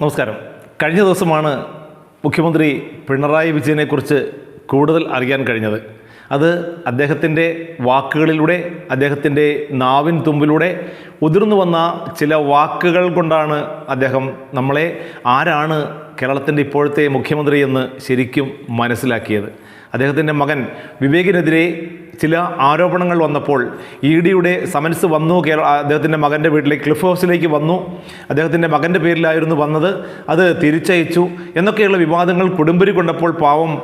നമസ്കാരം. കഴിഞ്ഞ ദിവസമാണ് മുഖ്യമന്ത്രി പിണറായി വിജയനെക്കുറിച്ച് കൂടുതൽ അറിയാൻ കഴിഞ്ഞത്. അത് അദ്ദേഹത്തിന്റെ വാക്കുകളിലൂടെ അദ്ദേഹത്തിന്റെ നാവിൻ തുമ്പിലൂടെ ഉതിർന്നു വന്ന ചില വാക്കുകൾ കൊണ്ടാണ് അദ്ദേഹം നമ്മളെ ആരാണ് കേരളത്തിന്റെ ഇപ്പോഴത്തെ മുഖ്യമന്ത്രി എന്ന് ശരിക്കും മനസ്സിലാക്കിയത്. അദ്ദേഹത്തിന്റെ മകൻ വിവേകിനെതിരെ ചില ആരോപണങ്ങൾ വന്നപ്പോൾ ഇ ഡിയുടെ സമൻസ് വന്നു കേരള അദ്ദേഹത്തിന്റെ മകന്റെ വീട്ടിലേക്ക് ക്ലിഫ് ഹൗസിലേക്ക് വന്നു. അദ്ദേഹത്തിന്റെ മകന്റെ പേരിലായിരുന്നു വന്നത്. അത് തിരിച്ചയച്ചു. എന്നൊക്കെയുള്ള വിവാദങ്ങൾ കുടുംബരി കൊണ്ടപ്പോൾ പാവം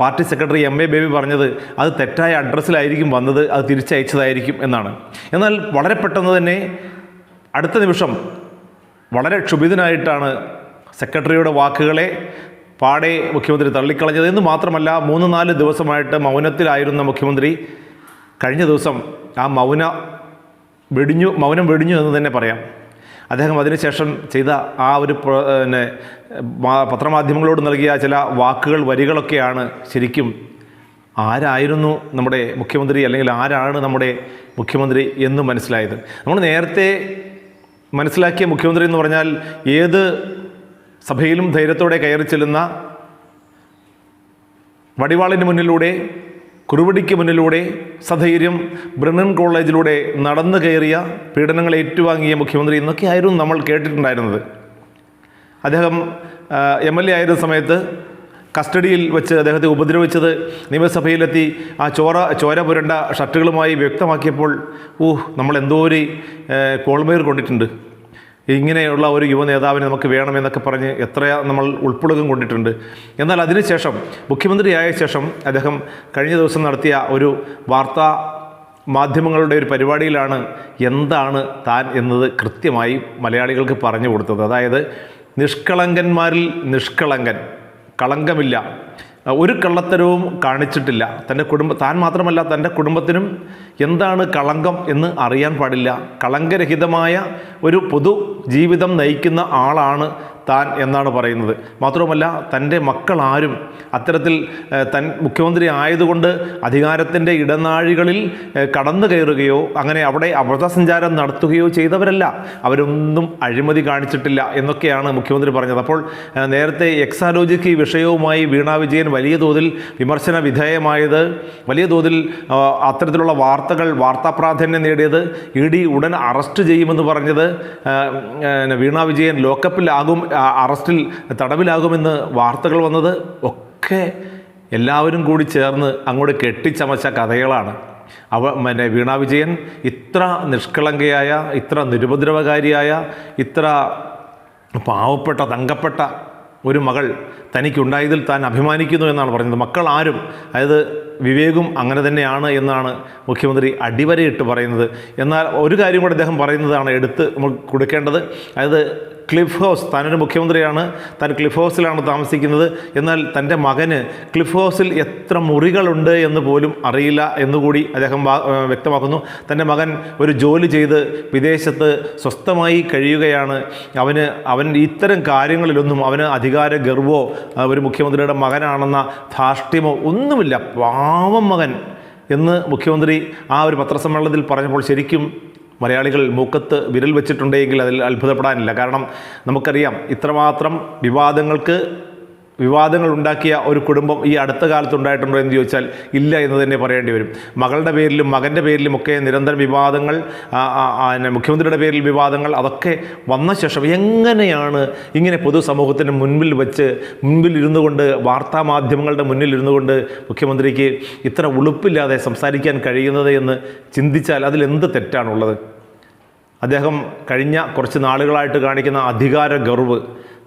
party secretary M A Baby പറഞ്ഞത് അത് തെറ്റായ അഡ്രസ്സിലായിരിക്കും വന്നത് അത് തിരിച്ചയച്ചതായിരിക്കും എന്നാണ്. എന്നാൽ വളരെ പെട്ടെന്ന് തന്നെ അടുത്ത നിമിഷം വളരെ ക്ഷുഭിതനായിട്ടാണ് സെക്രട്ടറിയുടെ വാക്കുകളെ പാടെ മുഖ്യമന്ത്രി തള്ളിക്കളഞ്ഞത് എന്ന് മാത്രമല്ല മൂന്ന് നാല് ദിവസമായിട്ട് മൗനത്തിലായിരുന്ന മുഖ്യമന്ത്രി കഴിഞ്ഞ ദിവസം ആ മൗന വെടിഞ്ഞു മൗനം വെടിഞ്ഞു എന്ന് തന്നെ പറയാം. അദ്ദേഹം അതിനുശേഷം ചെയ്ത ആ ഒരു പിന്നെ പത്രമാധ്യമങ്ങളോട് നൽകിയ ചില വാക്കുകൾ വരികളൊക്കെയാണ് ശരിക്കും ആരായിരുന്നു നമ്മുടെ മുഖ്യമന്ത്രി അല്ലെങ്കിൽ ആരാണ് നമ്മുടെ മുഖ്യമന്ത്രി എന്ന് മനസ്സിലായത്. നമ്മൾ നേരത്തെ മനസ്സിലാക്കിയ മുഖ്യമന്ത്രി എന്ന് പറഞ്ഞാൽ ഏത് സഭയിലും ധൈര്യത്തോടെ കയറി ചെല്ലുന്ന വടിവാളിന് മുന്നിലൂടെ കുറുവടിക്ക് മുന്നിലൂടെ സധൈര്യം ബ്രണ്ണൻ കോളേജിലൂടെ നടന്നു കയറിയ പീഡനങ്ങൾ ഏറ്റുവാങ്ങിയ മുഖ്യമന്ത്രി എന്നൊക്കെയായിരുന്നു നമ്മൾ കേട്ടിട്ടുണ്ടായിരുന്നത്. അദ്ദേഹം എം എൽ എ ആയിരുന്ന സമയത്ത് കസ്റ്റഡിയിൽ വെച്ച് അദ്ദേഹത്തെ ഉപദ്രവിച്ചത് നിയമസഭയിലെത്തി ആ ചോര ചോര പുരണ്ട ഷർട്ടുകളുമായി വ്യക്തമാക്കിയപ്പോൾ ഊഹ് നമ്മൾ എന്തോ ഒരു കോൾമേർ കൊണ്ടിട്ടുണ്ട്. ഇങ്ങനെയുള്ള ഒരു യുവ നേതാവിനെ നമുക്ക് വേണമെന്നൊക്കെ പറഞ്ഞ് എത്ര നമ്മൾ ഉൾപ്പെടുകയും കൊണ്ടിട്ടുണ്ട്. എന്നാൽ അതിനുശേഷം മുഖ്യമന്ത്രിയായ ശേഷം അദ്ദേഹം കഴിഞ്ഞ ദിവസം നടത്തിയ ഒരു വാർത്താ മാധ്യമങ്ങളുടെ ഒരു പരിപാടിയിലാണ് എന്താണ് താൻ എന്നത് കൃത്യമായി മലയാളികൾക്ക് പറഞ്ഞു കൊടുത്തത്. അതായത് നിഷ്കളങ്കന്മാരിൽ നിഷ്കളങ്കൻ കളങ്കമില്ല. ഒരു കള്ളത്തരവും കാണിച്ചിട്ടില്ല. തന്റെ കുടുംബ താൻ മാത്രമല്ല തന്റെ കുടുംബത്തിനും എന്താണ് കളങ്കം എന്ന് അറിയാൻ പാടില്ല. കളങ്കരഹിതമായ ഒരു പൊതു ജീവിതം നയിക്കുന്ന ആളാണ് താൻ എന്നാണ് പറയുന്നത്. മാത്രവുമല്ല തന്റെ മക്കളാരും അത്തരത്തിൽ തൻ മുഖ്യമന്ത്രി ആയതുകൊണ്ട് അധികാരത്തിന്റെ ഇടനാഴികളിൽ കടന്നു കയറുകയോ അങ്ങനെ അവിടെ അബദ്ധസഞ്ചാരം നടത്തുകയോ ചെയ്തവരല്ല. അവരൊന്നും അഴിമതി കാണിച്ചിട്ടില്ല എന്നൊക്കെയാണ് മുഖ്യമന്ത്രി പറഞ്ഞത്. അപ്പോൾ നേരത്തെ എക്സാലോജിക്ക് ഈ വിഷയവുമായി വീണ വിജയൻ വലിയ തോതിൽ വിമർശന വിധേയമായത് വലിയ തോതിൽ അത്തരത്തിലുള്ള വാർത്തകൾ വാർത്താ പ്രാധാന്യം നേടിയത് ഇ ഡി ഉടൻ അറസ്റ്റ് ചെയ്യുമെന്ന് പറഞ്ഞത് വീണ വിജയൻ ലോക്കപ്പിലാകും അറസ്റ്റിൽ തടവിലാകുമെന്ന് വാർത്തകൾ വന്നത് ഒക്കെ എല്ലാവരും കൂടി ചേർന്ന് അങ്ങോട്ട് കെട്ടിച്ചമച്ച കഥകളാണ്. അവ പിന്നെ വീണ വിജയൻ ഇത്ര നിഷ്കളങ്കയായ ഇത്ര നിരുപദ്രവകാരിയായ ഇത്ര പാവപ്പെട്ട തങ്കപ്പെട്ട ഒരു മകൾ തനിക്കുണ്ടായതിൽ താൻ അഭിമാനിക്കുന്നു എന്നാണ് പറഞ്ഞത്. മക്കൾ ആരും അതായത് വിവേകും അങ്ങനെ തന്നെയാണ് എന്നാണ് മുഖ്യമന്ത്രി അടിവരയിട്ട് പറയുന്നത്. എന്നാൽ ഒരു കാര്യം കൂടെ അദ്ദേഹം പറയുന്നതാണ് എടുത്ത് കൊടുക്കേണ്ടത്. അതായത് ക്ലിഫ് ഹൗസ് താനൊരു മുഖ്യമന്ത്രിയാണ്. താൻ ക്ലിഫ് ഹൗസിലാണ് താമസിക്കുന്നത്. എന്നാൽ തന്റെ മകന് ക്ലിഫ് ഹൗസിൽ എത്ര മുറികളുണ്ട് എന്ന് പോലും അറിയില്ല എന്നുകൂടി അദ്ദേഹം വ്യക്തമാക്കുന്നു. തന്റെ മകൻ ഒരു ജോലി ചെയ്ത് വിദേശത്ത് സ്വസ്ഥമായി കഴിയുകയാണ്. അവന് അവൻ ഇത്തരം കാര്യങ്ങളിലൊന്നും അവന് അധികാര ഗർവോ ഒരു മുഖ്യമന്ത്രിയുടെ മകനാണെന്ന ധാർഷ്ട്യമോ ഒന്നുമില്ല. പാവം മകൻ എന്ന് മുഖ്യമന്ത്രി ആ ഒരു പത്രസമ്മേളനത്തിൽ പറഞ്ഞപ്പോൾ ശരിക്കും മലയാളികൾ മൂക്കത്ത് വിരൽ വെച്ചിട്ടുണ്ടെങ്കിൽ അതിൽ അത്ഭുതപ്പെടാനില്ല. കാരണം നമുക്കറിയാം ഇത്രമാത്രം വിവാദങ്ങൾക്ക് വിവാദങ്ങൾ ഉണ്ടാക്കിയ ഒരു കുടുംബം ഈ അടുത്ത കാലത്ത് ഉണ്ടായിട്ടുണ്ടോ എന്ന് ചോദിച്ചാൽ ഇല്ല എന്ന് തന്നെ പറയേണ്ടി വരും. മകളുടെ പേരിലും മകന്റെ പേരിലും ഒക്കെ നിരന്തരം വിവാദങ്ങൾ മുഖ്യമന്ത്രിയുടെ പേരിൽ വിവാദങ്ങൾ അതൊക്കെ വന്ന ശേഷം എങ്ങനെയാണ് ഇങ്ങനെ പൊതുസമൂഹത്തിന് മുൻപിൽ വെച്ച് മുൻപിൽ ഇരുന്നു കൊണ്ട് വാർത്താ മാധ്യമങ്ങളുടെ മുന്നിൽ ഇരുന്നു കൊണ്ട് മുഖ്യമന്ത്രിക്ക് ഇത്ര ഉളുപ്പില്ലാതെ സംസാരിക്കാൻ കഴിയുന്നത് എന്ന് ചിന്തിച്ചാൽ അതിലെന്ത് തെറ്റാണുള്ളത്? അദ്ദേഹം കഴിഞ്ഞ കുറച്ച് നാളുകളായിട്ട് കാണിക്കുന്ന അധികാര ഗർവ്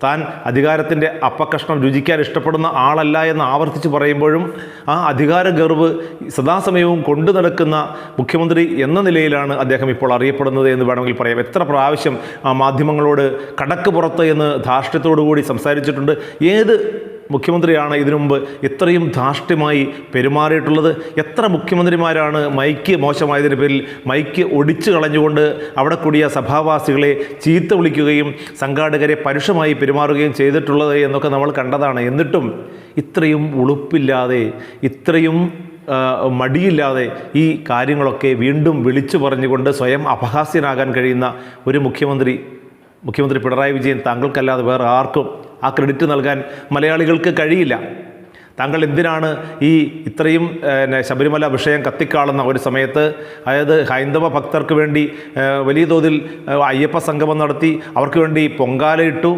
താൻ അധികാരത്തിന്റെ അപ്പക്കഷ്ണം രുചിക്കാൻ ഇഷ്ടപ്പെടുന്ന ആളല്ല എന്ന് ആവർത്തിച്ച് പറയുമ്പോഴും ആ അധികാര ഗർവ് സദാസമയവും കൊണ്ടു നടക്കുന്ന മുഖ്യമന്ത്രി എന്ന നിലയിലാണ് അദ്ദേഹം ഇപ്പോൾ അറിയപ്പെടുന്നത് എന്ന് വേണമെങ്കിൽ പറയാം. എത്ര പ്രാവശ്യം ആ മാധ്യമങ്ങളോട് കടക്ക് പുറത്ത് എന്ന് ധാർഷ്ട്യത്തോടു കൂടി സംസാരിച്ചിട്ടുണ്ട്. ഏത് മുഖ്യമന്ത്രിയാണ് ഇതിനു മുമ്പ് ഇത്രയും ധാർഷ്ട്യമായി പെരുമാറിയിട്ടുള്ളത്. എത്ര മുഖ്യമന്ത്രിമാരാണ് മൈക്ക് മോശമായതിന്റെ പേരിൽ മൈക്ക് ഒടിച്ചു കളഞ്ഞുകൊണ്ട് അവിടെ കൂടിയ സഭാവാസികളെ ചീത്ത വിളിക്കുകയും സംഘാടകരെ പരുഷമായി പെരുമാറുകയും ചെയ്തിട്ടുള്ളത് എന്നൊക്കെ നമ്മൾ കണ്ടതാണ്. എന്നിട്ടും ഇത്രയും ഉളുപ്പില്ലാതെ ഇത്രയും മടിയില്ലാതെ ഈ കാര്യങ്ങളൊക്കെ വീണ്ടും വിളിച്ചു പറഞ്ഞുകൊണ്ട് സ്വയം അപഹാസ്യനാകാൻ കഴിയുന്ന ഒരു മുഖ്യമന്ത്രി മുഖ്യമന്ത്രി പിണറായി വിജയൻ താങ്കൾക്കല്ലാതെ വേറെ ആർക്കും ആ ക്രെഡിറ്റ് നൽകാൻ മലയാളികൾക്ക് കഴിയില്ല. താങ്കൾ എന്തിനാണ് ഈ ഇത്രയും ശബരിമല വിഷയം കത്തിക്കാളുന്ന ഒരു സമയത്ത്? അതായത് ഹൈന്ദവ ഭക്തർക്ക് വേണ്ടി വലിയ തോതിൽ അയ്യപ്പ സംഗമം നടത്തി അവർക്ക് വേണ്ടി പൊങ്കാലയിട്ടു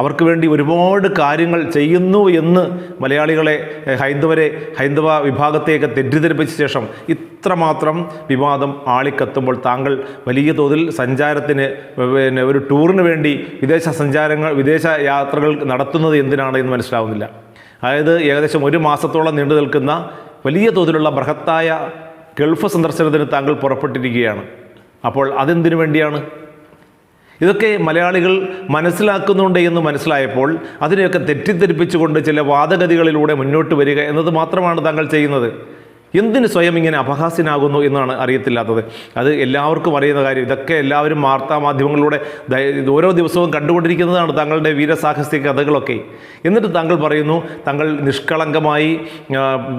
അവർക്ക് വേണ്ടി ഒരുപാട് കാര്യങ്ങൾ ചെയ്യുന്നു എന്ന് മലയാളികളെ ഹൈന്ദവരെ ഹൈന്ദവ വിഭാഗത്തെയൊക്കെ തെറ്റിദ്ധരിപ്പിച്ച ശേഷം ഇത്രമാത്രം വിവാദം ആളിക്കത്തുമ്പോൾ താങ്കൾ വലിയ തോതിൽ സഞ്ചാരത്തിന് പിന്നെ ഒരു ടൂറിന് വേണ്ടി വിദേശ സഞ്ചാരങ്ങൾ വിദേശ യാത്രകൾ നടത്തുന്നത് എന്തിനാണ് എന്ന് മനസ്സിലാവുന്നില്ല. അതായത് ഏകദേശം ഒരു മാസത്തോളം നീണ്ടു നിൽക്കുന്ന വലിയ തോതിലുള്ള ബൃഹത്തായ ഗൾഫ് സന്ദർശനത്തിന് താങ്കൾ പുറപ്പെട്ടിരിക്കുകയാണ്. അപ്പോൾ അതെന്തിനു വേണ്ടിയാണ്? ഇതൊക്കെ മലയാളികൾ മനസ്സിലാക്കുന്നുണ്ട് എന്ന് മനസ്സിലായപ്പോൾ അതിനെയൊക്കെ തെറ്റിദ്ധരിപ്പിച്ചുകൊണ്ട് ചില വാദഗതികളിലൂടെ മുന്നോട്ട് വരിക എന്നത് മാത്രമാണ് താങ്കൾ ചെയ്യുന്നത്. എന്തിന് സ്വയം ഇങ്ങനെ അപഹാസ്യനാകുന്നു എന്നാണ് അറിയത്തില്ലാത്തത്? അത് എല്ലാവർക്കും അറിയുന്ന കാര്യം. ഇതൊക്കെ എല്ലാവരും വാർത്താ മാധ്യമങ്ങളിലൂടെ ഓരോ ദിവസവും കണ്ടുകൊണ്ടിരിക്കുന്നതാണ് താങ്കളുടെ വീരസാഹസിക കഥകളൊക്കെ. എന്നിട്ട് താങ്കൾ പറയുന്നു താങ്കൾ നിഷ്കളങ്കമായി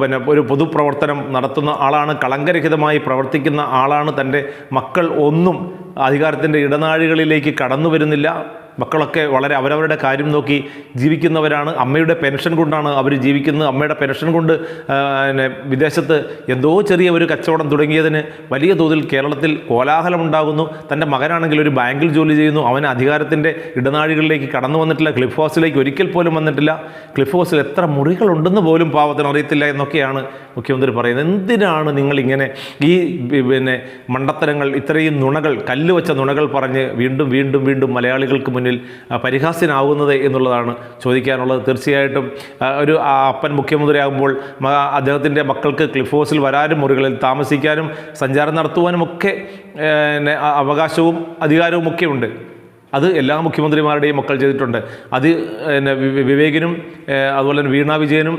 പിന്നെ ഒരു പൊതുപ്രവർത്തനം നടത്തുന്ന ആളാണ് കളങ്കരഹിതമായി പ്രവർത്തിക്കുന്ന ആളാണ് തന്റെ മക്കൾ ഒന്നും അധികാരത്തിന്റെ ഇടനാഴികളിലേക്ക് കടന്നു വരുന്നില്ല മക്കളൊക്കെ വളരെ അവരവരുടെ കാര്യം നോക്കി ജീവിക്കുന്നവരാണ്. അമ്മയുടെ പെൻഷൻ കൊണ്ടാണ് അവർ ജീവിക്കുന്നത്. അമ്മയുടെ പെൻഷൻ കൊണ്ട് പിന്നെ വിദേശത്ത് എന്തോ ചെറിയ ഒരു കച്ചവടം തുടങ്ങിയതിന് വലിയ തോതിൽ കേരളത്തിൽ കോലാഹലമുണ്ടാകുന്നു. തന്റെ മകനാണെങ്കിൽ ഒരു ബാങ്കിൽ ജോലി ചെയ്യുന്നു. അവൻ അധികാരത്തിന്റെ ഇടനാഴികളിലേക്ക് കടന്നു വന്നിട്ടില്ല. ക്ലിഫ് ഹൗസിലേക്ക് ഒരിക്കൽ പോലും വന്നിട്ടില്ല. ക്ലിഫ് ഹൗസിൽ എത്ര മുറികളുണ്ടെന്ന് പോലും പാവത്തിന് അറിയത്തില്ല എന്നൊക്കെയാണ് മുഖ്യമന്ത്രി പറയുന്നത്. എന്തിനാണ് നിങ്ങളിങ്ങനെ ഈ പിന്നെ മണ്ടത്തരങ്ങൾ ഇത്രയും നുണകൾ കല്ല് വെച്ച നുണകൾ പറഞ്ഞ് വീണ്ടും വീണ്ടും വീണ്ടും മലയാളികൾക്ക് മുന്നിൽ പരിഹാസ്യനാകുന്നത് എന്നുള്ളതാണ് ചോദിക്കാനുള്ളത്. തീർച്ചയായിട്ടും ഒരു അപ്പൻ മുഖ്യമന്ത്രിയാകുമ്പോൾ അദ്ദേഹത്തിന്റെ മക്കൾക്ക് ക്ലിഫ് ഹൗസിൽ വരാനും മുറികളിൽ താമസിക്കാനും സഞ്ചാരം നടത്തുവാനും ഒക്കെ അവകാശവും അധികാരവും ഒക്കെ ഉണ്ട്. അത് എല്ലാ മുഖ്യമന്ത്രിമാരുടെയും മക്കൾ ചെയ്തിട്ടുണ്ട്. അത് പിന്നെ വിവേകിനും അതുപോലെ തന്നെ വീണ വിജയനും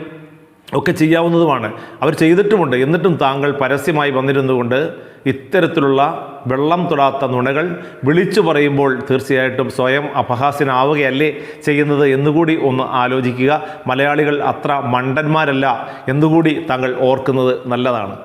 ഒക്കെ ചെയ്യാവുന്നതുമാണ്. അവർ ചെയ്തിട്ടുമുണ്ട്. എന്നിട്ടും താങ്കൾ പരസ്യമായി വന്നിരുന്നുകൊണ്ട് ഇത്തരത്തിലുള്ള വെള്ളം തൊടാത്ത നുണകൾ വിളിച്ചു പറയുമ്പോൾ തീർച്ചയായിട്ടും സ്വയം അപഹാസ്യനാവുകയല്ലേ ചെയ്യുന്നത് എന്നുകൂടി ഒന്ന് ആലോചിക്കുക. മലയാളികൾ അത്ര മണ്ടന്മാരല്ല എന്നുകൂടി താങ്കൾ ഓർക്കുന്നത് നല്ലതാണ്.